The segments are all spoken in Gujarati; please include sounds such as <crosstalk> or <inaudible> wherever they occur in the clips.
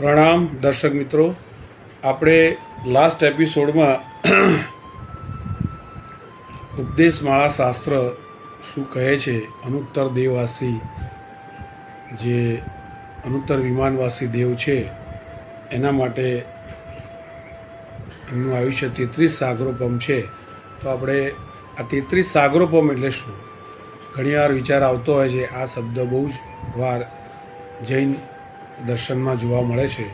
પ્રણામ, દર્શક મિત્રો. આપણે લાસ્ટ એપિસોડમાં ઉપદેશમાળા શાસ્ત્ર શું કહે છે? અનુત્તર દેવવાસી, જે અનુત્તર વિમાનવાસી દેવ છે, એના માટે એમનું આયુષ્ય તેત્રીસ સાગરોપમ છે. તો આપણે આ તેત્રીસ સાગરોપમ એટલે શું? ઘણીવાર વિચાર આવતો હોય છે, આ શબ્દ બહુ જ વાર જૈન દર્શનમાં જોવા મળે છે.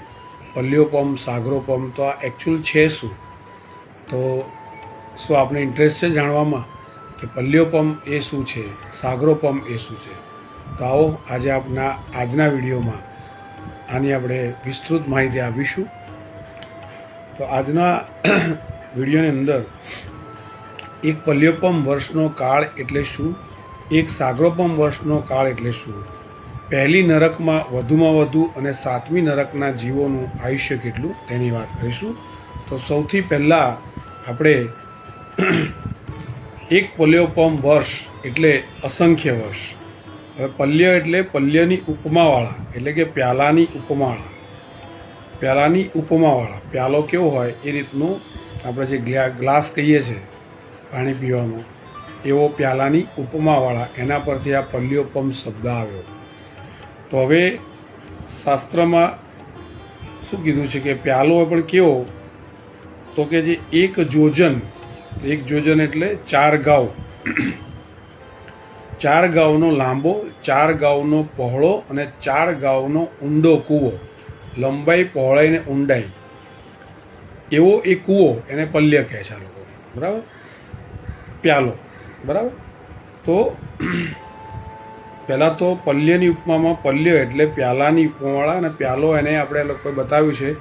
પલ્યોપમ સાગરોપમ તો આ એકચ્યુઅલ છે શું? તો શું આપણે ઇન્ટરેસ્ટ છે જાણવામાં? કે પલ્યોપમ એ શું છે? સાગરોપમ એ શું છે? તો આવો આજે આપના આજના વિડીયોમાં આની આપણે વિસ્તૃત માહિતી આપીશું. તો આજના વિડીયોની અંદર એક પલ્યોપમ વર્ષનો કાળ એટલે શું? એક સાગરોપમ વર્ષનો કાળ એટલે શું? પહેલી નરકમાં વધુમાં વધુ અને સાતમી નરકના જીવોનું આયુષ્ય કેટલું તેની વાત કરીશું. તો સૌથી પહેલાં આપણે એક પલ્યોપમ વર્ષ એટલે અસંખ્ય વર્ષ. હવે પલ્ય એટલે પલ્યની ઉપમાવાળા, એટલે કે પ્યાલાની ઉપમાવાળા. પ્યાલાની ઉપમાવાળા, પ્યાલો કેવો હોય એ રીતનું આપણે જે ગ્લાસ કહીએ છીએ પાણી પીવાનો, એવો પ્યાલાની ઉપમાવાળા, એના પરથી આ પલ્યોપમ શબ્દ આવ્યો. તો હવે શાસ્ત્રમાં શું કીધું છે કે પ્યાલો પણ કેવો? તો કે જે એક જોજન એક જોજન એટલે ચાર ગાઉ ચાર ગાઉનો લાંબો, ચાર ગાઉનો પહોળો અને ચાર ગાઉનો ઊંડો કૂવો. લંબાઈ, પહોળાઈ ને ઊંડાઈ. એવો એ કૂવો એને પલ્ય કહે છે આ લોકો. બરાબર? પ્યાલો. બરાબર? તો પહેલાં તો પલ્યની ઉપમામાં પલ્ય એટલે પ્યાલાની ઉપમાવાળા અને પ્યાલો એને આપણે લોકોએ બતાવ્યું છે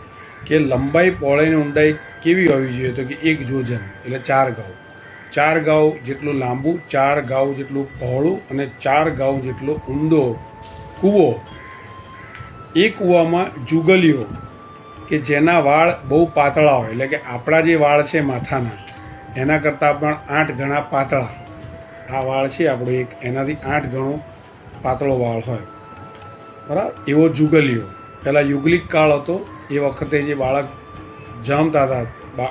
કે લંબાઈ પહોળાઈની ઊંડાઈ કેવી હોવી જોઈએ? તો કે એક જોજન, એટલે ચાર ગાઉ. ચાર ગાઉ જેટલું લાંબુ, ચાર ગાઉ જેટલું પહોળું અને ચાર ગાઉ જેટલો ઊંડો કૂવો. એ કૂવામાં જુગલીઓ, કે જેના વાળ બહુ પાતળા હોય, એટલે કે આપણા જે વાળ છે માથાના, એના કરતાં પણ આઠ ગણા પાતળા. આ વાળ છે આપણો એક, એનાથી આઠ ગણો પાતળો વાળ હોય. બરાબર? એવો જુગલિયો. પહેલાં યુગલિક કાળ હતો. એ વખતે જે બાળક જમતા હતા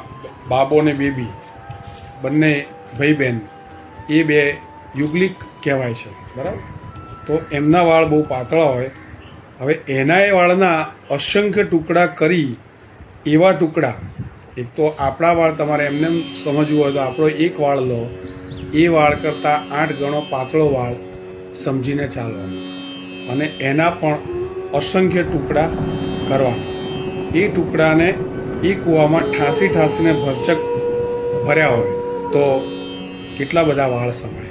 બાબો ને બેબી, બંને ભાઈ બહેન એ બે યુગલિક કહેવાય છે. બરાબર? તો એમના વાળ બહુ પાતળા હોય. હવે એના વાળના અસંખ્ય ટુકડા કરી એવા ટુકડા. એક તો આપણા વાળ તમારે એમને એમ સમજવું હોય તો આપણો એક વાળ લો. એ વાળ કરતાં આઠ ગણો પાતળો વાળ સમજીને ચાલવાનું અને એના પણ અસંખ્ય ટુકડા કરવાના એ ટુકડાને એ કૂવામાં ઠાંસી ઠાંસીને ભરચક ભર્યા હોય તો કેટલા બધા વાળ સમાય.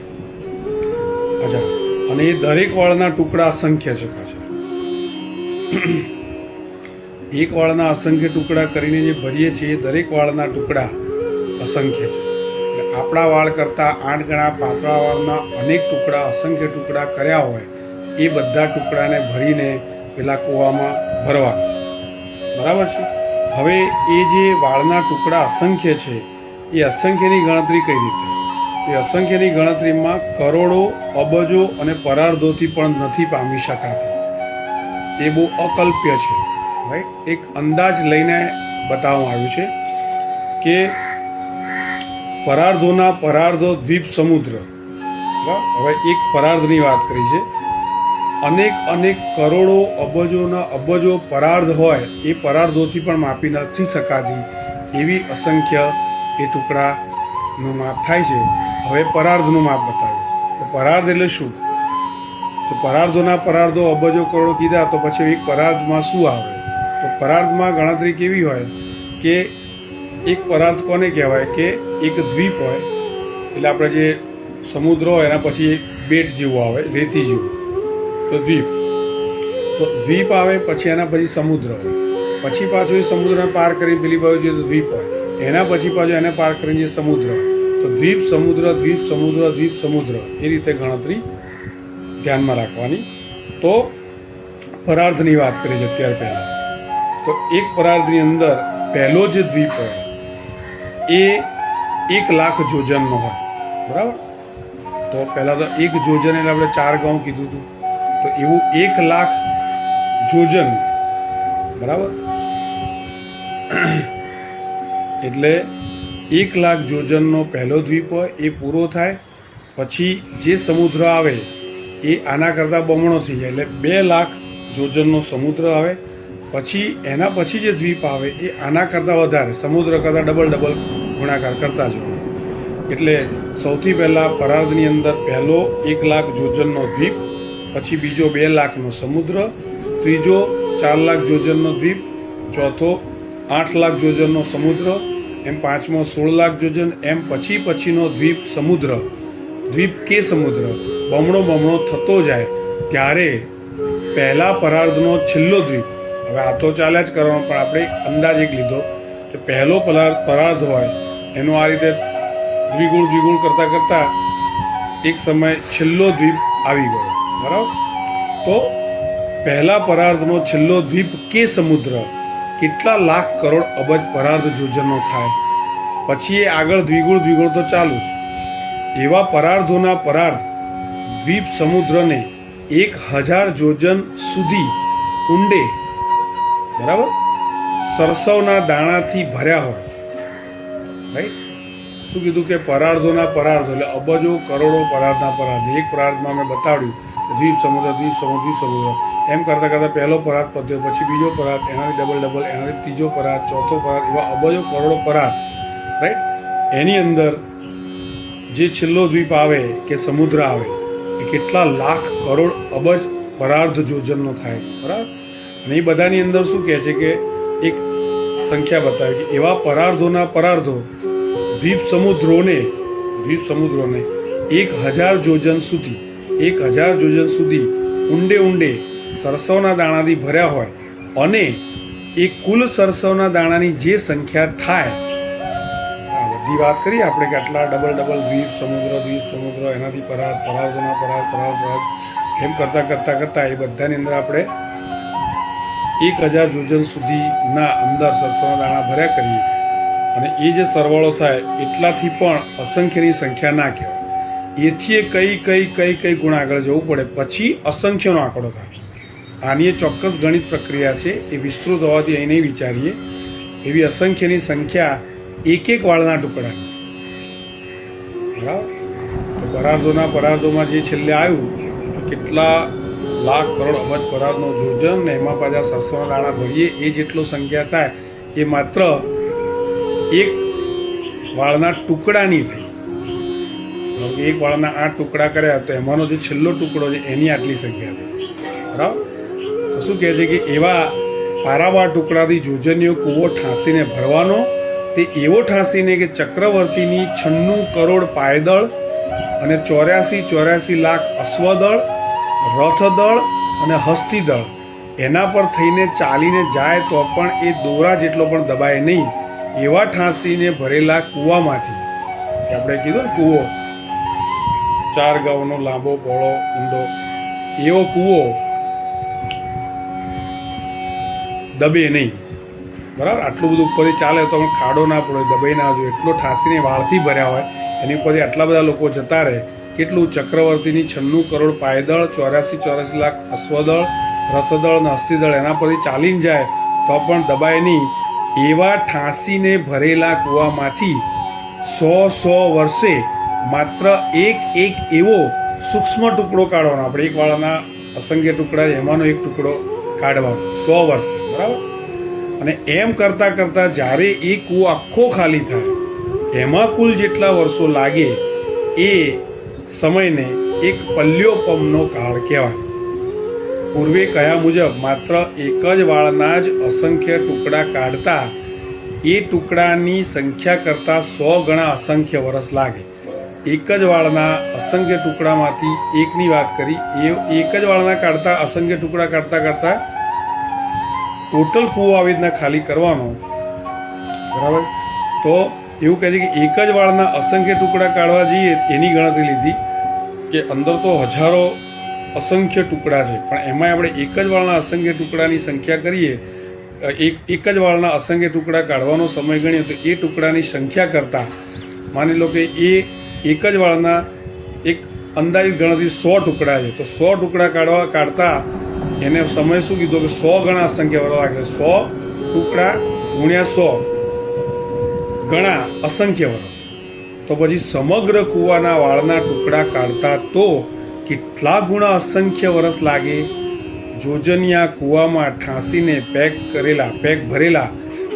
અચ્છા. અને એ દરેક વાળના ટુકડા અસંખ્ય છે પાછા. એક વાળના અસંખ્ય ટુકડા કરીને જે ભરીએ છીએ દરેક વાળના ટુકડા અસંખ્ય છે. આપણા વાળ કરતાં આઠ ગણા પાતળા વાળના અનેક ટુકડા, અસંખ્ય ટુકડા કર્યા હોય, એ બધા ટુકડાને ભરીને પેલા કૂવામાં ભરવા બરાબર છે? હવે એ જે વાળના ટુકડા અસંખ્ય છે, એ અસંખ્યની ગણતરી કઈ રીતે? એ અસંખ્યની ગણતરીમાં કરોડો અબજો અને પરાર્ધોથી પણ નથી પામી શકાતી. એ બહુ અકલ્પ્ય છે. રાઈટ એક અંદાજ લઈને બતાવવામાં આવ્યું છે કે પરાર્ધોના પરાર્ધો દ્વીપ સમુદ્ર? હવે એક પરાર્ધની વાત કરી છે. અનેક અનેક કરોડો અબજોના અબજો પરાર્ધ હોય એ પરાર્ધોથી પણ માપી નથી શકાતી એવી અસંખ્ય એ ટુકડાનું માપ થાય છે. હવે પરાર્ધનું માપ બતાવ્યું તો પરાર્ધ એટલે શું? તો પરાર્ધોના પરાર્ધો અબજો કરોડો કીધા તો પછી એક પરાર્ધમાં શું આવે? તો પરાર્ધમાં ગણતરી કેવી હોય? કે એક પરાર્ધ કોને કહેવાય? કે એક દ્વીપ હોય, એટલે આપણે જે સમુદ્ર હોય, એના પછી એક બેટ જેવું આવે, રેતી જેવું. તો દ્વીપ. તો દ્વીપ આવે, પછી એના પછી સમુદ્ર હોય. પછી પાછું એ સમુદ્રને પાર કરી પેલી બાજુ જે દ્વીપ હોય, એના પછી પાછું એને પાર કરીને જે સમુદ્ર તો દ્વીપ, સમુદ્ર દ્વીપ સમુદ્ર દ્વીપ, સમુદ્ર, એ રીતે ગણતરી ધ્યાનમાં રાખવાની. તો પરાર્ધની વાત કરી છે અત્યારે પહેલાં. તો એક પરાર્ધની અંદર પહેલો જે દ્વીપ હોય, એ એક લાખ જોજનનો હોય. બરાબર? તો પહેલાં તો એક જોજન એટલે આપણે ચાર ગાઉં કીધું હતું. તો એવું એક લાખ જોજન. બરાબર? એટલે એક લાખ જોજનનો પહેલો દ્વીપ હોય, એ પૂરો થાય. પછી જે સમુદ્ર આવે, એ આના કરતાં બમણો થઈ જાય. એટલે બે લાખ જોજનનો સમુદ્ર આવે. પછી એના પછી જે દ્વીપ આવે, એ આના કરતાં વધારે, સમુદ્ર કરતાં ડબલ ડબલ ગુણાકાર કરતા જવું એટલે સૌથી પહેલાં પરાર્ધની અંદર પહેલો એક લાખ જોજનનો દ્વીપ, પછી બીજો બે લાખનો સમુદ્ર, ત્રીજો ચાર લાખ જોજનનો દ્વીપ, ચોથો આઠ લાખ જોજનનો સમુદ્ર, એમ પાંચમો સોળ લાખ જોજન, એમ પછી પછીનો દ્વીપ સમુદ્ર. દ્વીપ કે સમુદ્ર? બમણો બમણો થતો જાય ત્યારે પહેલાં પરાર્ધનો છેલ્લો દ્વીપ. હવે આ તો ચાલ્યા જ કરવાનો, પણ આપણે અંદાજ એક લીધો કે પહેલો પરાર્ધ હોય એનું આ રીતે દ્વિગુણ દ્વિગુણ કરતાં કરતાં એક સમય છેલ્લો દ્વીપ આવી ગયો. બરાબર? તો પહેલા પરાર્ધનો છેલ્લો દ્વીપ કે સમુદ્ર? કેટલા લાખ કરોડ અબજ પરાર્ધ યોજનો થાય. પછી એ આગળ દ્વિગુણ દ્વિગુણ તો ચાલુ એવા પરાર્ધોના પરાર્ધ દ્વીપ સમુદ્રને એક હજાર જોજન સુધી ઊંડે, બરાબર? સરસવના દાણાથી ભર્યા હોય. રાઈટ? શું કીધું કે પરાર્ધોના પરાર્ધો એટલે અબજો, કરોડો પરાર્ધના પરાર્ધ. એક પરાર્ધમાં મેં બતાવ્યું દ્વીપ સમુદ્ર દ્વીપ સમુદ્ર દ્વીપ સમુદ્ર. એમ કરતાં કરતાં પહેલો પરાર્ધ પત્યો પછી બીજો પરાર્ધ એનાથી ડબલ ડબલ એનાથી ત્રીજો પરાર્ધ ચોથો પરાર્ધ એવા અબજો, કરોડો પરાર્ધ રાઈટ? એની અંદર જે છેલ્લો દ્વીપ આવે કે સમુદ્ર આવે, એ કેટલા લાખ કરોડ અબજ પરાર્ધ જોજનનો થાય. બરાબર? અને એ બધાની અંદર શું કહે છે કે એક સંખ્યા બતાવે કે એવા પરાર્ધોના પરાર્ધો દ્વીપ સમુદ્રોને દ્વીપ સમુદ્રોને એક હજાર જોજન સુધી, એક હજાર જોજન સુધી ઊંડે ઊંડે સરસવના દાણાથી ભર્યા હોય અને એ કુલ સરસવના દાણાની જે સંખ્યા થાય બધી વાત કરીએ આપણે કે આટલા ડબલ ડબલ દ્વીપ સમુદ્ર દ્વીપ સમુદ્ર એનાથી પરાર પરાર્ધોના પરાર પરાર પરાર એમ કરતાં કરતાં કરતાં એ બધાની અંદર આપણે એક હજાર જોજન સુધીના અંદર સરસવના દાણા ભર્યા કરીએ. અને એ જે સરવાળો થાય, એટલાથી પણ અસંખ્યની સંખ્યા ના કહેવાય. એથી એ કઈ કઈ કઈ કઈ ગુણ આગળ જવું પડે, પછી અસંખ્યનો આંકડો થાય. આની એ ચોક્કસ ગણિત પ્રક્રિયા છે, એ વિસ્તૃત હોવાથી અહીં નહીં વિચારીએ. એવી અસંખ્યની સંખ્યા એક એક વાળના ટુકડા. બરાબર? તો પરાર્ધોના પરાર્ધોમાં જે છેલ્લે આવ્યું કેટલા લાખ કરોડ અબજ પરાર્ધનો જોજન ને એમાં પાછા સરસોના દાણા ભરીએ, એ જેટલો સંખ્યા થાય, એ માત્ર એક વાળના ટુકડાની થઈ એક વાળના આ ટુકડા કર્યા તો એમાંનો જે છેલ્લો ટુકડો છે એની આટલી સંખ્યા થઈ બરાબર? શું કહે છે કે એવા પારાવાર ટુકડાથી જોજનીયો કૂવો ઠાંસીને ભરવાનો, તે એવો ઠાંસીને કે ચક્રવર્તીની છન્નું કરોડ પાયદળ અને ચોર્યાસી ચોર્યાસી લાખ અશ્વદળ, રથદળ અને હસ્તીદળ એના પર થઈને ચાલીને જાય તો પણ એ દોરા જેટલો પણ દબાય નહીં. એવા ઠાંસીને ભરેલા કૂવામાંથી, આપણે કીધું કૂવો, ચાર ગાઉનો લાંબો, પહોળો, ઊંડો, એવો કૂવો દબે નહીં. બરાબર? આટલું બધું ઉપરથી ચાલે તો ખાડો ના પડે દબાઈ ના જોઈએ. એટલો ઠાંસીને વાળથી ભર્યા હોય, એની ઉપરથી આટલા બધા લોકો જતા રહે, કેટલું ચક્રવર્તીની છન્નું કરોડ પાયદળ, ચોર્યાસી ચોર્યાસી લાખ અશ્વદળ, રથદળ અને અસ્થિદળ એના પરથી ચાલીને જાય, તો પણ દબાય નહીં. એવા ઠાંસીને ભરેલા કૂવામાંથી સો સો વર્ષે માત્ર એક એક એવો સૂક્ષ્મ ટુકડો કાઢવાનો. આપણે એક વાળાના અસંખ્ય ટુકડા એમાંનો એક ટુકડો કાઢવાનો. સો વર્ષે, બરાબર? અને એમ કરતાં કરતાં જ્યારે એ કૂવો આખો ખાલી થાય, એમાં કુલ જેટલા વર્ષો લાગે, એ સમયને એક પલ્યોપમનો કાળ કહેવાય. પૂર્વે કયા મુજબ માત્ર એક જ વાળના જ અસંખ્ય ટુકડા કાઢતા, એ ટુકડાની સંખ્યા કરતાં સો ગણા અસંખ્ય વર્ષ લાગે. એક જ વાળના અસંખ્ય ટુકડામાંથી એકની વાત કરી, એ એક જ વાળના કાઢતા, અસંખ્ય ટુકડા કાઢતા કાઢતા ટોટલ કૂવો આવી રીતના ખાલી કરવાનો. બરાબર? તો એવું કહે છે કે એક જ વાળના અસંખ્ય ટુકડા કાઢવા જઈએ, એની ગણતરી લીધી કે અંદર તો હજારો અસંખ્ય ટુકડા છે. પણ એમાં આપણે એક જ વાળના અસંખ્ય ટુકડાની સંખ્યા કરીએ એક એક જ વાળના અસંખ્ય ટુકડા કાઢવાનો સમય ગણીએ તો એ ટુકડાની સંખ્યા કરતાં માની લો કે એ એક જ વાળના એક અંદાજિત ગણતરી સો ટુકડા છે. તો સો ટુકડા કાઢવા, કાઢતા એને સમય શું કીધો કે સો ગણા અસંખ્ય વર્ષ લાગે સો ટુકડા ગુણ્યા સો ગણા અસંખ્ય વર્ષ તો પછી સમગ્ર કૂવાના વાળના ટુકડા કાઢતા તો કેટલા ગુણા અસંખ્ય વર્ષ લાગે? જોજનિયા કૂવામાં ઠાંસીને પેક કરેલા, પેક ભરેલા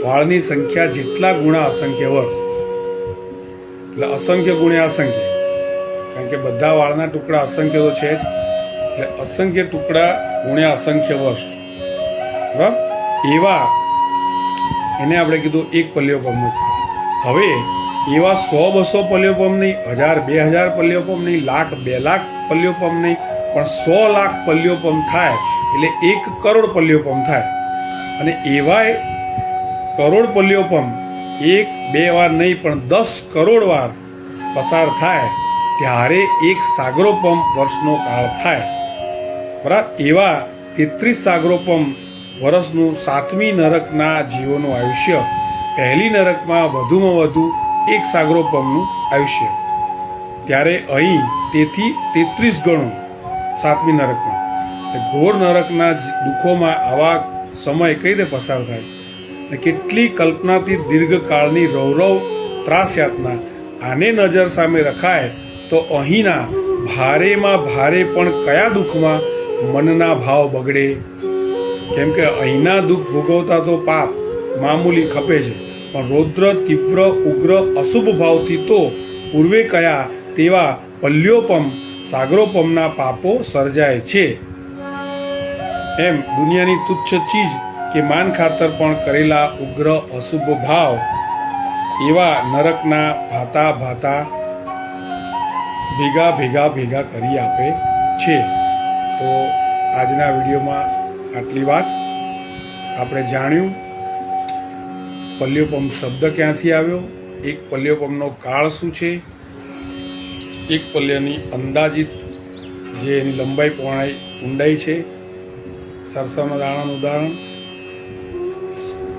વાળની સંખ્યા જેટલા ગુણા અસંખ્ય વર્ષ એટલે અસંખ્ય ગુણ્યા અસંખ્ય. કારણ કે બધા વાળના ટુકડા અસંખ્ય તો છે જ. એટલે અસંખ્ય ટુકડા ગુણ્યા અસંખ્ય વર્ષ બરાબર? એવા, એને આપણે કીધું એક પલ્યો પંપનું હવે એવા સો બસો પલ્યો પંપ નહીં, હજાર, બે હજાર પલ્યો પંપ નહીં, લાખ, બે લાખ પલ્યો પંપ નહીં, પણ સો લાખ પલ્યો થાય એટલે એક કરોડ પલ્યો થાય. અને એવાય કરોડ પલ્યો એક, બે વાર નહીં, પણ દસ કરોડ વાર પસાર થાય ત્યારે એક સાગરો પંપ વર્ષનો કાળ થાય. બરાબર એવા તેત્રીસ સાગરો પંપ વર્ષનું સાતમી નરકના જીવોનું આયુષ્ય પહેલી નરકમાં વધુમાં વધુ એક સાગરો પંપનું આયુષ્ય. ત્યારે અહીં તેથી તેત્રીસ ગણું સાતમી નરકમાં. ઘોર નરકના દુઃખોમાં આવા સમય કઈ રીતે પસાર થાય? ને કેટલી કલ્પનાથી દીર્ઘકાળની રૌરવ ત્રાસ યાતના આને નજર સામે રખાય તો અહીંના ભારેમાં ભારે પણ કયા દુઃખમાં મનના ભાવ બગડે? કેમ કે અહીંના દુઃખ ભોગવતા તો પાપ મામૂલી ખપે છે. પણ રૌદ્ર, તીવ્ર, ઉગ્ર, અશુભ ભાવથી તો પૂર્વે કયા તેવા પલ્યોપમ સાગરોપમના પાપો સર્જાય છે. એમ દુનિયાની તુચ્છ ચીજ કે માન ખાતર પણ કરેલા ઉગ્ર, અશુભ ભાવ એવા નરકના ભાતા ભાતા ભેગા ભેગા ભેગા કરી આપે છે. તો આજના વિડીયોમાં આટલી વાત. આપણે જાણ્યું પલ્યોપમ શબ્દ ક્યાંથી આવ્યો? એક પલ્યોપમનો કાળ શું છે? એક પલ્યની અંદાજિત જે એની લંબાઈ પહોળાઈ ઊંડાઈ છે. સરસાના દાણાનું ઉદાહરણ.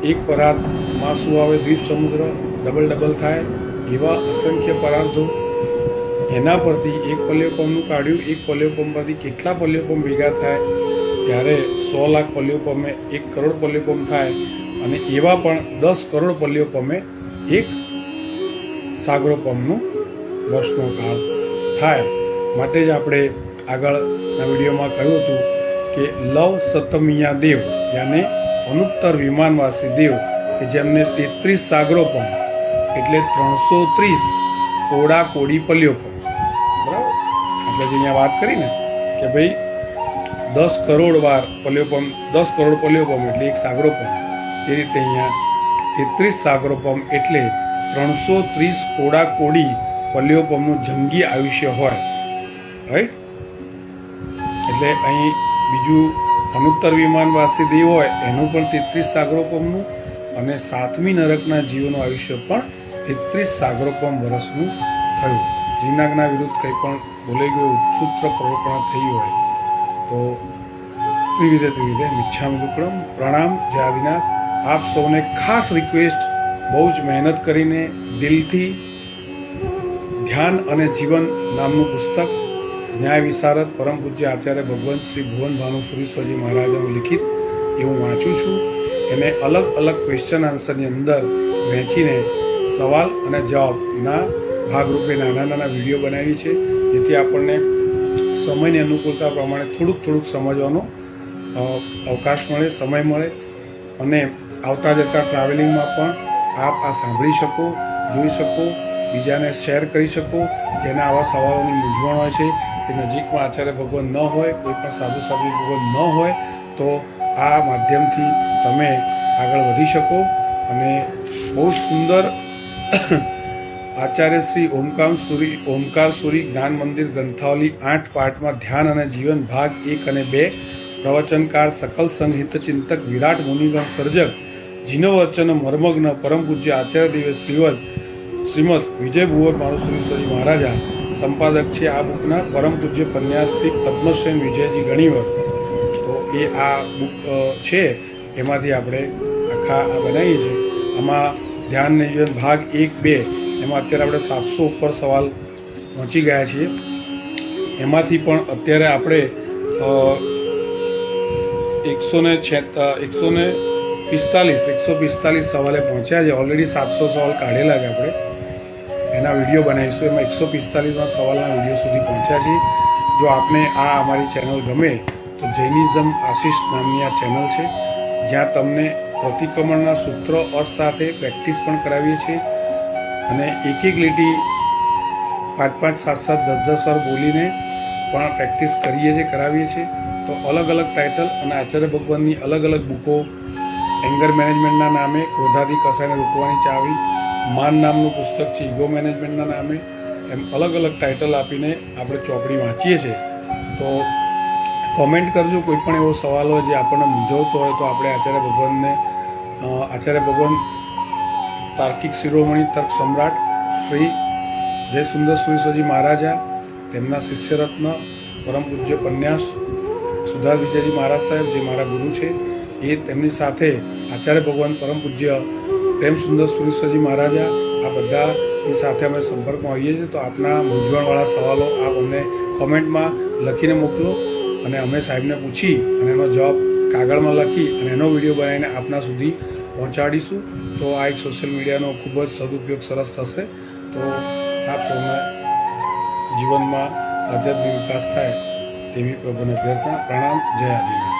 એક પરાતમાં શું આવે દ્વીપ સમુદ્ર, ડબલ ડબલ થાય એવા અસંખ્ય પરાર્થો. એના પરથી એક પલ્યોપમનું કાઢ્યું. એક પલ્યોપમ પરથી કેટલા પલ્યોપમ ભેગા થાય? ત્યારે સો લાખ પલ્યોપમે એક કરોડ પલ્યોપમ થાય. અને એવા પણ દસ કરોડ પલ્યોપમે એક સાગરોપમનું વર્ષનો કાળ થાય. માટે જ આપણે આગળના વિડીયોમાં કહ્યું હતું કે લવ સતમિયા દેવ, યાને અનુત્તર વિમાનવાસી દેવ, કે જેમને તેત્રીસ સાગરોપમ એટલે ત્રણસો ત્રીસ કોડા કોડી પલ્યોપમ બરાબર? આપણે જે અહીંયા વાત કરી ને, કે ભાઈ દસ કરોડ વાર પલ્યોપમ દસ કરોડ પલ્યોપમ એટલે એક સાગરોપમ એ રીતે અહીંયા તેત્રીસ સાગરોપમ એટલે ત્રણસો ત્રીસ કોડા કોડી પલ્યોપમનું જંગી આયુષ્ય હોય. રાઈટ એટલે અહીં બીજું અનુત્તર વિમાનવાસી દેવ હોય, એનું પણ તેત્રીસ સાગરોપમનું અને સાતમી નરકના જીવોનું આયુષ્ય પણ તેત્રીસ સાગરોપમ વર્ષનું થયું. જીનાગના વિરુદ્ધ કંઈ પણ બોલાઈ ગયું સૂત્ર પ્રવર્પણ થઈ હોય, તો ત્રિવિધે ત્રિવિધે મિચ્છામી દુક્કડમ પ્રણામ જય આદિનાથ આપ સૌને ખાસ રિક્વેસ્ટ બહુ જ મહેનત કરીને દિલથી ધ્યાન અને જીવન નામનું પુસ્તક ન્યાય વિશારદ પરમ પૂજ્ય આચાર્ય ભગવંત શ્રી ભુવન ભાનુ સુરેશ્વરજી મહારાજાનું લિખિત એ હું વાંચું છું. એને અલગ અલગ ક્વેશ્ચન આન્સરની અંદર વહેંચીને સવાલ અને જવાબના ભાગરૂપે નાના નાના વીડિયો બનાવી છે, જેથી આપણને સમયની અનુકૂળતા પ્રમાણે થોડુંક થોડુંક સમજવાનો અવકાશ મળે, સમય મળે અને આવતા જતા ટ્રાવેલિંગમાં પણ આપ આ સાંભળી શકો, જોઈ શકો, બીજાને શેર કરી શકો. જેના આવા સવાલોની મૂંઝવણ હોય છે, કે નજીકમાં આચાર્ય ભગવાન ન હોય, કોઈ પણ સાધુ સાધુ ભગવાન ન હોય, તો આ માધ્યમથી તમે આગળ વધી શકો. અને બહુ સુંદર <coughs> આચાર્ય શ્રી ઓમકાર સુરી ઓમકાર સુરી જ્ઞાન મંદિર ગ્રંથાવલી આઠ પાઠમાં ધ્યાન અને જીવન ભાગ એક અને બે, પ્રવચનકાર સકલ સંહિત ચિંતક વિરાટ મુનિગણ સર્જક જીનો વચન મર્મગ્ન પરમ પૂજ્ય આચાર્ય દિવસ શ્રીવદ શ્રીમદ વિજય ભુવર માણુસુરેશ્વરી મહારાજા, સંપાદક છે આ બુકના પરમ પૂજ્ય પન્યાસી પદ્મસેન વિજયજી ગણીવર. તો એ આ બુક છે, એમાંથી આપણે આખા બનાવીએ છીએ. આમાં ધ્યાન નિયોજન ભાગ એક બે, એમાં અત્યારે આપણે સાતસો ઉપર સવાલ પહોંચી ગયા છીએ. એમાંથી પણ અત્યારે આપણે એકસો ને એકસો ને પિસ્તાલીસ, એકસો પિસ્તાલીસ સવાલે પહોંચ્યા છે. ઓલરેડી સાતસો સવાલ કાઢેલા છે આપણે. એના વીડિયો બનાવીશું. એમાં એકસો પિસ્તાલીસમાં સવાલના વીડિયો સુધી પહોંચ્યા છીએ. જો આપને આ અમારી ચેનલ ગમે, તો જૈનિઝમ આશિષ નામની આ ચેનલ છે. જ્યાં તમને પ્રતિક્રમણના સૂત્ર, અર્થ સાથે પ્રેક્ટિસ પણ કરાવીએ છીએ. અને એક એક લીટી પાંચ પાંચ સાત સાત દસ દસ વાર બોલીને પણ પ્રેક્ટિસ કરીએ છીએ કરાવીએ છીએ. તો અલગ અલગ ટાઇટલ અને આચાર્ય ભગવાનની અલગ અલગ બુકો એંગર મેનેજમેન્ટના નામે ક્રોધાથી કસાઈને રોકવાની ચાવી, માન નામનું પુસ્તક છે ઇગો મેનેજમેન્ટના નામે, એમ અલગ અલગ ટાઇટલ આપીને આપણે ચોપડી વાંચીએ છીએ. તો કોમેન્ટ કરજો, કોઈ પણ એવો સવાલ હોય જે આપણને મૂંઝવતો હોય તો આપણે આચાર્ય ભગવાનને આચાર્ય ભગવાન તાર્કિક શિરોમણી તર્ક સમ્રાટ શ્રી જય સુંદર સુરેશ્વરજી મહારાજા, તેમના શિષ્યરત્ન પરમ પૂજ્ય પન્યાસ સુધાર વિજયજી મહારાજ સાહેબ જે મારા ગુરુ છે એ તેમની સાથે આચાર્ય ભગવાન પરમ પૂજ્ય પ્રેમ સુંદર સુરેશ્વરજી મહારાજા, આ બધાની સાથે અમે સંપર્કમાં હોઈએ છીએ. તો આપના મૂંઝવણવાળા સવાલો આપ અમને કોમેન્ટમાં લખીને મોકલો અને અમે સાહેબને પૂછી અને એનો જવાબ કાગળમાં લખી અને એનો વીડિયો બનાવીને આપના સુધી પહોંચાડીશું. તો આ એક સોશિયલ મીડિયાનો ખૂબ જ સદુપયોગ સરસ થશે. તો આપ સૌના જીવનમાં આધ્યાત્મિક વિકાસ થાય તેવી પ્રભુને પ્રાર્થના પ્રણામ. જય આદિનાથ.